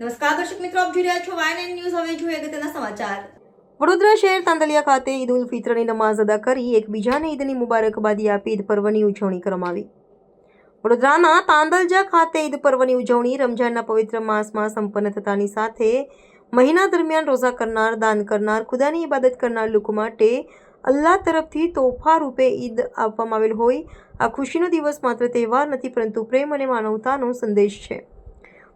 નમસ્કાર, દર્શક મિત્રો, આપ જોઈ રહ્યા છો વાયન ન્યૂઝ હવે જોઈએ અગત્યના સમાચાર. વડોદરા શહેર તાંદલિયા ખાતે ઈદ ઉલ ફિત્રની નમાઝ અદા કરી એકબીજાને ઈદની મુબારકબાદી આપી ઈદ પર્વની ઉજવણી કરવામાં આવી. વડોદરાના તાંદલજા ખાતે ઈદ પર્વની ઉજવણી રમઝાનના પવિત્ર માસમાં સંપન્ન થતાની સાથે મહિના દરમિયાન રોઝા કરનાર, દાન કરનાર, ખુદાની ઇબાદત કરનાર લોકો માટે અલ્લાહ તરફથી તોહફા રૂપે ઈદ આપવામાં આવેલ હોય. આ ખુશીનો દિવસ માત્ર તહેવાર નથી, પરંતુ પ્રેમ અને માનવતાનો સંદેશ છે.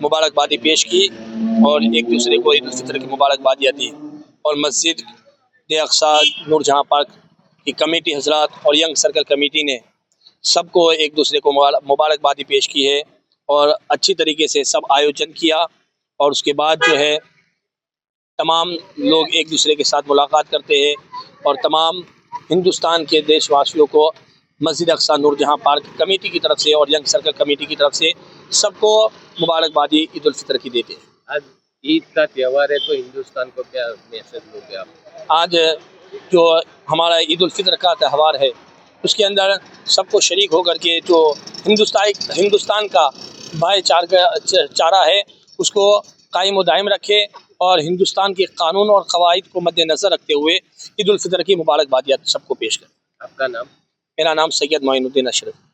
مبارکبادی پیش کی اور ایک دوسرے کو عید الفطر کی مبارکبادیاں دی اور مسجد دے اقساد نور جہاں پارک کی کمیٹی حضرات اور ینگ سرکل کمیٹی نے سب کو ایک دوسرے کو مبارکبادی پیش کی ہے اور اچھی طریقے سے سب آیوجن کیا اور اس کے بعد جو ہے تمام لوگ ایک دوسرے کے ساتھ ملاقات کرتے ہیں اور تمام ہندوستان کے دیش واسیوں کو مسجد اقسا نور جہاں پارک کمیٹی کی طرف سے اور ینگ سرکل کمیٹی کی طرف سے سب کو مبارکبادی عید الفطر کی دیتے ہیں۔ آج عید کا تہوار ہے تو ہندوستان کو کیا میسج ہو گیا آج جو ہمارا عید الفطر کا تہوار ہے اس کے اندر سب کو شریک ہو کر کے جو ہندوستان ہندوستان کا بھائی چار چارہ ہے اس کو قائم و دائم رکھے اور ہندوستان کے قانون اور قواعد کو مد نظر رکھتے ہوئے عید الفطر کی مبارکبادیات سب کو پیش کریں آپ کا نام؟ میرا نام سید معین الدین اشرف۔